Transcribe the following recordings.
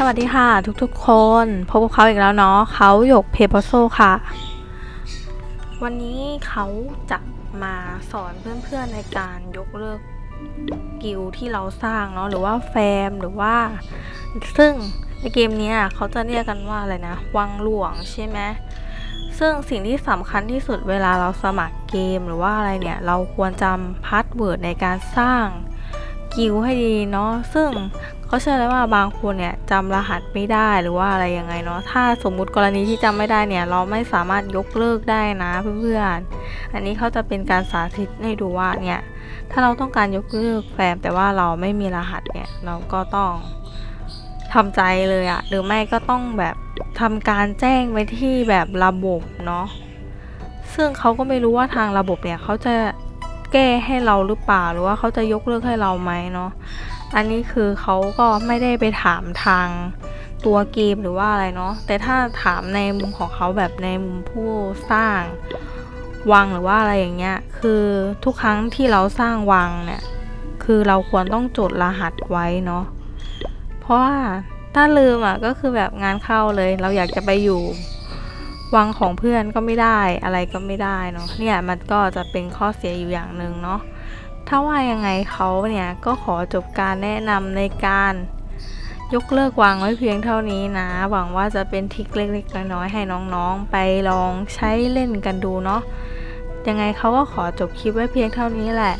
สวัสดีค่ะทุกๆคนพบกับเขาอีกแล้วเนาะเขาหยกเพเปอร์โซค่ะ วันนี้เขาจะมาสอนเพื่อนๆในการยกเลิกกิลที่เราสร้างเนาะหรือว่าแฟมหรือว่า ซึ่งในเกมนี้เขาจะเรียกกันว่าอะไรนะ วังหลวงใช่ไหมซึ่งสิ่งที่สำคัญที่สุดเวลาเราสมัครเกมหรือว่าอะไรเนี่ย เราควรจำพาสเวิร์ดในการสร้าง กิลให้ดีเนาะซึ่งเขาเชื่อเลยว่าบางคนเนี่ยจำรหัสไม่ได้หรือว่าอะไรยังไงเนาะถ้าสมมุติกรณีที่จำไม่ได้เนี่ย เราไม่สามารถยกเลิกได้นะเพื่อนๆอันนี้เขาจะเป็นการสาธิตให้ดูว่าเนี่ยถ้าเราต้องการยกเลิกแฟ้มแต่ว่าเราไม่มีรหัสเนี่ยเราก็ต้องทำใจเลยอะหรือไม่ก็ต้องแบบทำการแจ้งไปที่แบบระบบเนาะซึ่งเขาก็ไม่รู้ว่าทางระบบเนี่ยเขาจะ แก้ให้เราหรือเปล่าหรือว่าเขาจะยกเลิกให้เราไหมเนาะอันนี้คือเขาก็ไม่ได้ไปถามทางตัวเกมหรือว่าอะไรเนาะแต่ถ้าถามในมุมของเขาแบบในมุมผู้สร้างวังหรือว่าอะไรอย่างเงี้ยคือทุกครั้งที่เราสร้างวังเนี่ยคือเราควรต้องจดรหัสไว้เนาะเพราะว่าถ้าลืมอะก็คือแบบงานเข้าเลย เราอยากจะไปอยู่ วังของเพื่อนก็ไม่ได้อะไรก็ไม่ได้เนาะเนี่ยมันก็จะเป็นข้อเสียอยู่อย่างหนึ่งเนาะถ้าว่ายังไงเขาเนี่ยก็ขอจบการแนะนำในการยกเลิกวางไว้เพียงเท่านี้นะ หวังว่าจะเป็นทริคเล็กๆน้อยๆให้น้องๆ ไปลองใช้เล่นกันดูเนาะยังไงเขาก็ขอจบคลิปไว้เพียงเท่านี้แหละ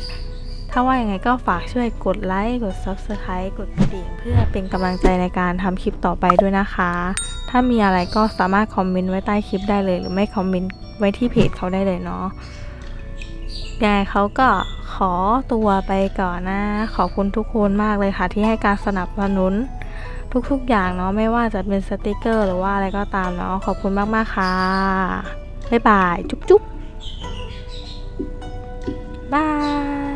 ถ้าว่ายังไงก็ฝากช่วยกดไลค์ กด Subscribe กดกระดิ่งเพื่อเป็นกำลังใจในการทำคลิปต่อไปด้วยนะคะ ถ้ามีอะไรก็สามารถคอมเมนต์ไว้ใต้คลิปได้เลย หรือไม่คอมเมนต์ไว้ที่เพจเขาได้เลยเนาะยังไงเขาก็ขอตัวไปก่อนนะ ขอบคุณทุกคนมากเลยค่ะ ที่ให้การสนับสนุนทุกๆอย่างเนาะไม่ว่าจะเป็นสติกเกอร์ หรือว่าอะไรก็ตามเนาะขอบคุณมากๆค่ะ บ๊ายบาย จุ๊บๆบาย